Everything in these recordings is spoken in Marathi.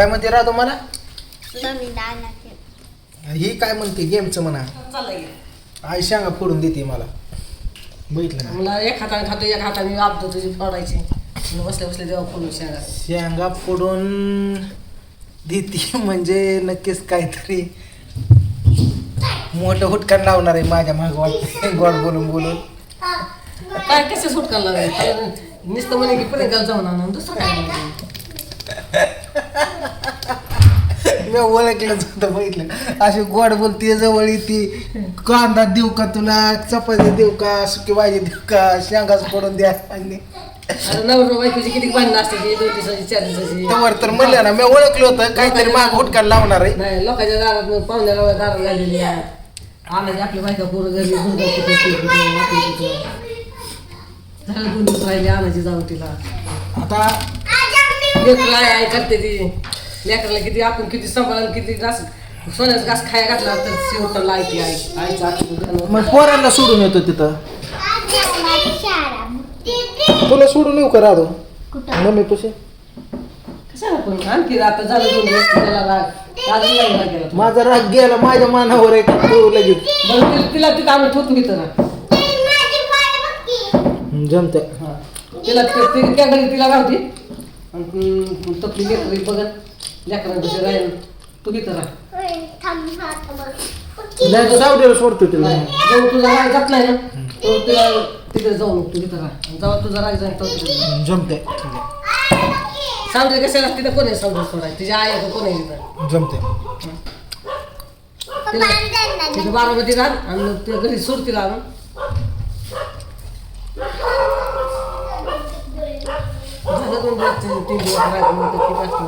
काय म्हणते राहतो मला ही काय म्हणते? गेमचं म्हणा. चाललंय आई शेंगा फोडून देते मला. बघितलं ना? मला एक हाताने खातो एक हाताने आपतो तुझी फोडायची. आणि बसल्या बसल्या देवा फोडून शेंगा. शेंगा फोडून देते म्हणजे नक्कीच काहीतरी मोठं हुटकान लावणार आहे माझ्या माग वाटतं गोड बोलून बोलून. काय कसे सुटका लागेल नुसतं म्हणे की प्रियंकाला जाऊन आणा दुसरं काय नाही. मी ओळखलंच होतं बघितलं. अशी गोड बोलते जवळ येते. कांदा देऊ का तुला? चपाती देऊ का? सुकी भाजी देऊ का? शेंगाच फोडून द्या. नवरा बायकोची किती भांडणं असते ती दोन दिवसाची चार दिवसाची तर म्हणलं ना मी ओळखलं होतं. काहीतरी माग हुटकान लावणार आहे. नाही लोकांच्या दारात दारात झालेली आपली बायका पोरं घरी कुठं झालं राहिले आणायची जाऊ तिला. आता लेकरं आहे आई करते ती. लेकराला किती आपण किती सांभाळून किती घास सोन्याचा घास खाया घातला तर शेवटाला आई ती आई आईचं मग पोरांना सोडून येतो तिथं. तुला सोडून येऊ का राधो? मम्मी पशी कशाला पण? आणखी आता झालं दोन दिवस त्याला राग. अजून नाही राग गेला माझा राग गेला माझ्या मानावर आहे का? तू लगेच. बरं तिला- तिला तिथं आम्ही ठोकून घेतो ना जमते हा. तिला त्या घरी तिला राहते आणि तपली लेकरी बघत लेकरांपाशी राहील तू घेतो राह नाही सावडीला सोडतो तिला नाही जेव्हा तुझा राग जात नाही ना तो तिला तिथे जाऊ नको तू तिथं राह जेव्हा तुझा राग जाईल तेव्हा तिथे. जमते कशाला तिथं कोणी सावली सोडाय तिची आई आहे का कोणी तिथं जमते तिथं बारामती राह आणि ते घरी सोड तिला आणून झालं दोन दिवस तीन तीन दिवस राग मग ते किती असतो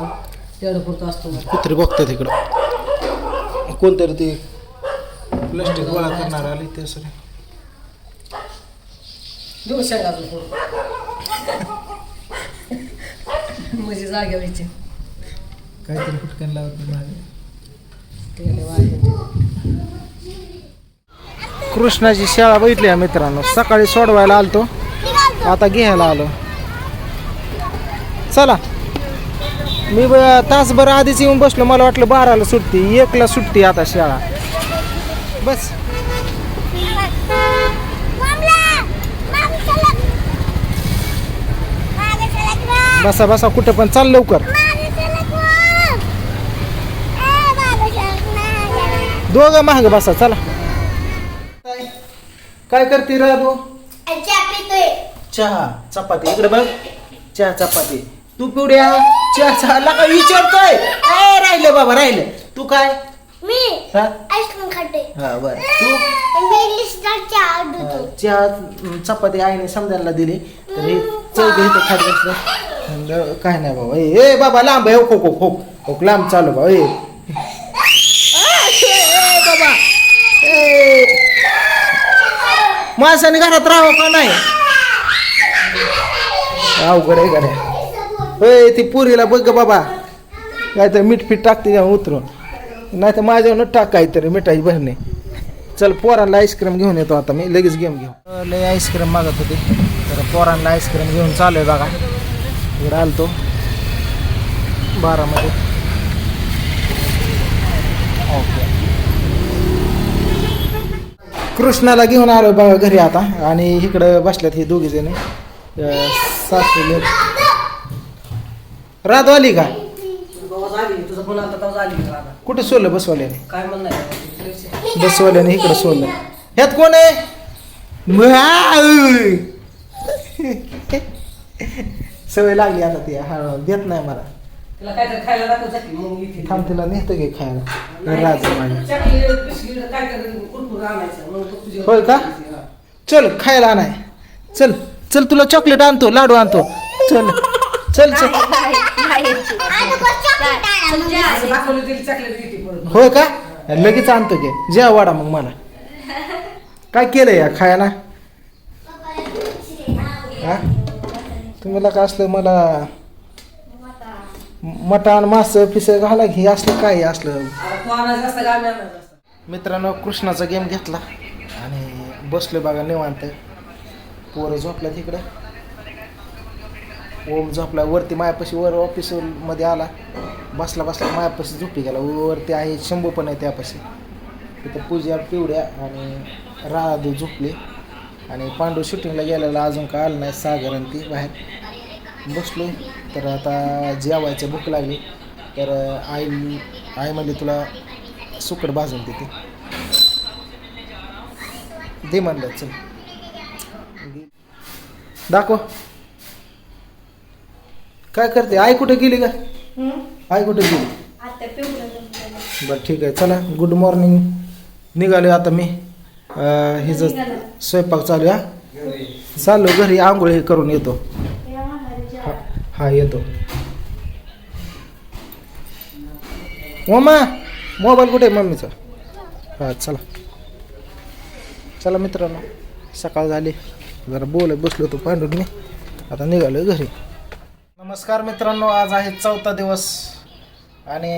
तेवढं पुरतं असतो. कुत्री बघतात इकडं. कोणतरी ते प्लास्टिक गोळा करणार आले ते सर दिवस शेंगा अजून पुढं. म्हणजे जागे व्हायचे काहीतरी फुटकन लावत वाढले. कृष्णाची शाळा बघितली आहे मित्रांनो. सकाळी सोडवायला आलतो. आता घ्यायला आलो. चला. मी तासभर आधीच येऊन बसलो. मला वाटलं बाराला सुटती. एकला सुटती आता शाळा. बस. बसा बसा. कुठं पण चाल लवकर. दोघं महाग बसा चला. काय करते राधू चहा चपाती. इकडे बघ. चहा चपाती. तू पिवड्या चहा लका विचारतोय? ए, राहिले बाबा राहिले. तू काय? मी हा? आईस्क्रीम खाते. हा बर. तू? चहा देतो चहा अं, चपाती आईने समजायला दिली. तर हे चौघ इथं खात बसलं. म्हणलं, काय नाही बाबा. ए ए, बाबा लांब आहे. हो हो हो हो लांब चालू बाबा ए. आ, शे, ए, बाबा. ए. माणसाने घरात राहावं का नाही? अवघड आहे गड्या. होय ती पुरीला बघ ग बाबा. काय तर मीठ पीठ टाकते उतरून? नाही तर माझ्यावर टाक काहीतरी मिठाई भरणे. चल पोरांना आईस्क्रीम घेऊन येतो आता मी. लगेच गेम घेऊ. लय आईस्क्रीम मागत होते. तर पोरांना आईस्क्रीम घेऊन चालू आहे बघा. इकडे आलतो. बारामध्ये. ओके. कृष्णाला घेऊन आलो बघा घरी आता. आणि इकडं बसल्यात हे दोघी जण. सासू राधू आली का बाबा झाली तुझा फोन आलता तेव्हा झाली का आता? कुठे सोडलं बसवाल्याने? काय म्हणणं आहे? बसवाल्याने इकडं सोडलं. ह्यात कोण आहे. सवय लागली आता ती हा देत नाही मला. तिला काहीतरी खायला मग. थांब तिला नेतो घे खायला. राज माझी चॉकलेट, बिस्किट, काय काय कुरकुर आणायचं मग तो तुझ्या- होय का? हा. चल खायला नाही चल चल तुला चॉकलेट आणतो लाडू आणतो. चल. चल चल. होय का? लगेच आणतो घे जेवा वाडा मग मला. काय केलं या खायला? हा? तुम्हाला का असलं मला मटण मास पिस घाला घे असलं काय असलं? मित्रांनो कृष्णाचा गेम घेतला. आणि बसलो बघा निवांत. पोरं झोपल्या तिकडं ओम झोपला वरती मायापाशी वर ऑफिसमध्ये आला. बसला बसला मायापाशी झोपी गेला. वरती आहे शंभू पण आहे त्यापाशी. तिथं पूजा पिवड्या आणि राधू झोपले. आणि पांडू शूटिंगला गेलेला अजून काय आलं नाही सागर आणि ती बाहेर बसलो. तर आता जेवायची भूक लागली. तर आई आई म्हणली तुला सुकट भाजून देते. दे म्हणलं चल. दाखव. काय करते? आई कुठे गेली का? आई कुठे गेली? बरं ठीक आहे. चला गुड मॉर्निंग निघालो आता मी. अं, हिचं स्वयंपाक चालू हा? चाललो घरी आंघोळ हे करून येतो. हा- हा येतो. मम्मा मोबाईल कुठे आहे मम्मीचा? हा चला. चला मित्रांनो सकाळ झाली. जरा बोलत बसलो होतो पांडून मी आता निघालो घरी. नमस्कार मित्रांनो आज आहे चौथा दिवस आणि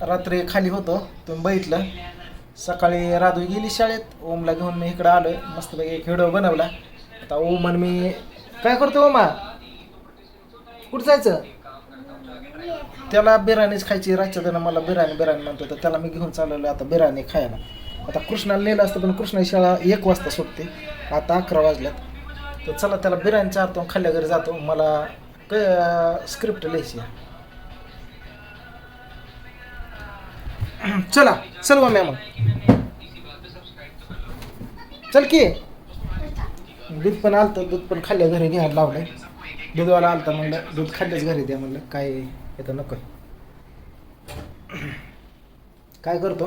रात्री खाली होतो तुम्ही बघितलं सकाळी राधू गेली शाळेत ओमला घेऊन मी इकडं आलोय मस्तपैकी एक व्हिडिओ बनवला. आता ओम आणि मी काय करतो ओमा? कुठं जायचं? त्याला बिर्याणीच खायची रातच्या त्यानं मला बिर्याणी बिर्याणी म्हणतो तर त्याला मी घेऊन चालवलं आता बिर्याणी खायला. आता कृष्णाला नेलं असतं पण कृष्णाची शाळा एक वाजता सुटते. आता अकरा वाजल्यात. तर चला त्याला बिर्याणी चारतो खाल्ल्या घरी जातो. मला क स्क्रिप्ट लिहायची चला चल मग मग चल की दूध पण आलतं दूध पण खाल्ल्या घरी घ्यायला लावलंय. दूधवाला आलता म्हणलं दूध खाल्ल्याच घरी द्या म्हणलं. काय येतं नको काय करतो?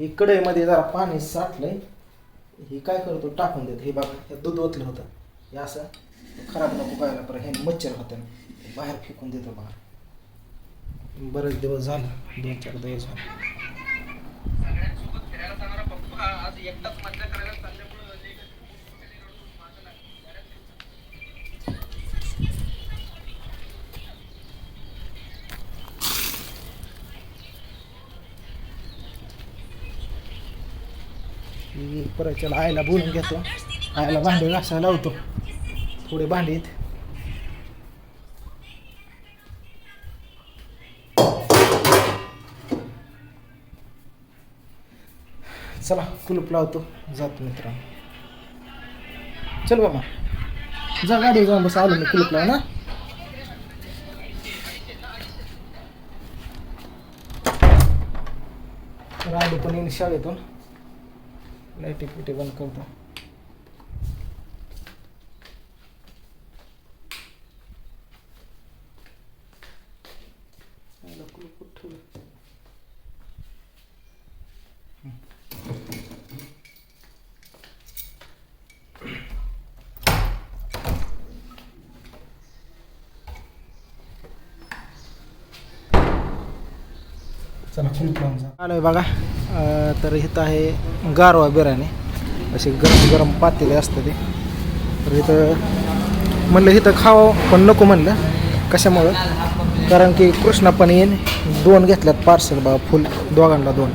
ही कढईमध्ये जरा पाणी साठलंय. ही काय करतो? टाकून देतो. हे बाबा हे दूध ओतलं होतं. हे असं खराब नको व्हायला परत हे मच्छर होतं. बाहेर फेकून देतो बाहेर. बरेच दिवस झाले दोन चार दिवस झाले. परत त्याला आईला बोलून घेतो. आईला भांडे घासायला लावतो. थोडे भांडे चला कुलूप लावतो. जातो मित्रांनो. चल बाबा. जा गाडी जाऊन बस आलो मी कुलूप लाव ना राडू पण येईन शाळेतून. लाईटी पिटी बंद करतो आईला कुलूप कुठं ठेवलं? चला कुलूप लावून जा आलोय बघा. तर इथं आहे गारवा बिर्याणी. असे गरम गरम पातेले असतं ते. तर इथं म्हणलं इथं खावं पण नको म्हणलं. कशामुळं? कारण की कृष्णा पण येईन. दोन घेतल्यात पार्सल बघा फुल. दोघांना दोन.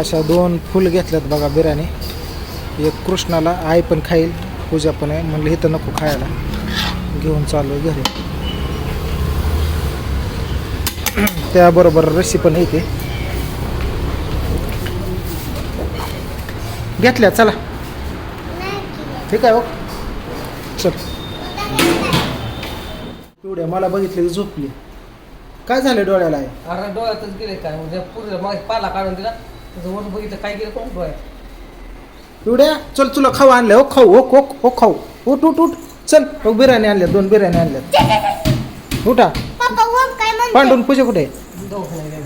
अशा दोन फुल घेतल्यात बघा बिर्याणी. एक कृष्णाला आई पण खाईल पूजा पण आहे. म्हणलं इथं नको खायला. घेऊन चालू घरी. त्याबरोबर रस्सी पण येते. घेतल्या चला. ठीक आहे हो. चल. पिवड्या मला बघितली की झोपली. काय झालं डोळ्याला? आहे अरे डोळ्यातच गेले काय? म्हणजे पूर्ण मग पाला काढून दिला. वर बघितलं काय गेलं कोण? डोळ्यात पिवड्या चल तुला खाऊ आणलं. हो खाऊ हो हो हो खाऊ. उठ उठ उठ. चल हो बिर्याणी आणल्या दोन बिर्याणी आणल्यात. उठा. पप्पा ओम काय म्हणते? पांडून पूजा कुठे? गेले.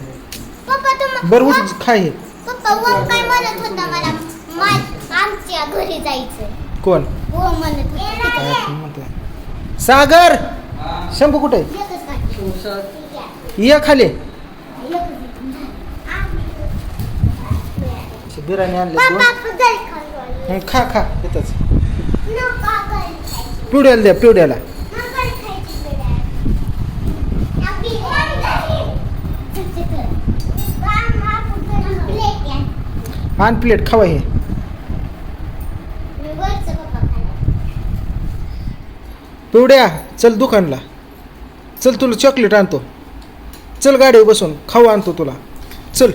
पप्पा तुम बरं उठ खाय हे. पप्पा ओम काय म्हणत होता मला? मा- आमच्या घरी जायचं कोण? हो म्हणत होते. काय म्हणते? सागर! शंभू कुठे? आहे? एकच गाडी. ये खाली एकच. बिर्याणी आणली दोन. हं, खा खा खायची. पिवड्याला द्या पिवड्याला. आण प्लेट खावा हे. पिवड्या चल दुकानला. चल तुला चॉकलेट आणतो. चल गाडीवर बसून खाऊ आणतो तुला. चल.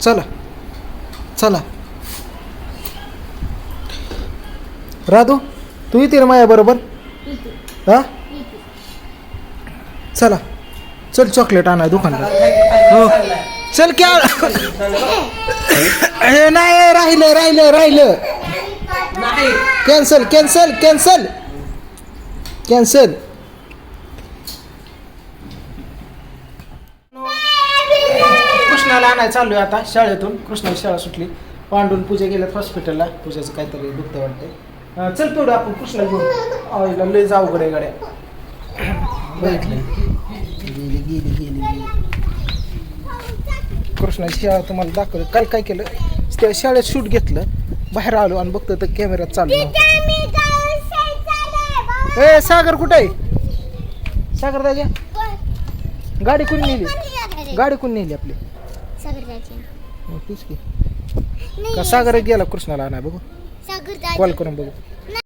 चला. चला. राधू तू येते ना माझ्या बरोबर? हा? चला. चल चॉकलेट आणाय दुकानला हो. चल क्या हे नाही राहिलं राहिलं राहिलं. कॅन्सल कॅन्सल कॅन्सल कॅन्सल कृष्णाला आणायला आहे आता शाळेतून. कृष्णाची शाळा सुटली. पांडून पूजा गेल्यात हॉस्पिटलला पूजाचं काहीतरी दुखतं वाटतंय. चल तेवढं आपण कृष्णा घेऊन आईला लय जाऊ गड्या गाड्या बघितलं गेली गेली गेली गेली कृष्णाची शाळा तुम्हाला दाखवलं काल काय केलं? त्या शाळेत शूट घेतलं. बाहेर आलो आणि बघतो तर कॅमेऱ्यात चालू ए सागर कुठे आहे? सागर दादा? गाडी कोणी नेली? गाडी कोण नेली आपली? सागर जायचे. मग तीच की नाही, का सागर गेला कृष्णाला आणा बघू सागर. कॉल करून बघू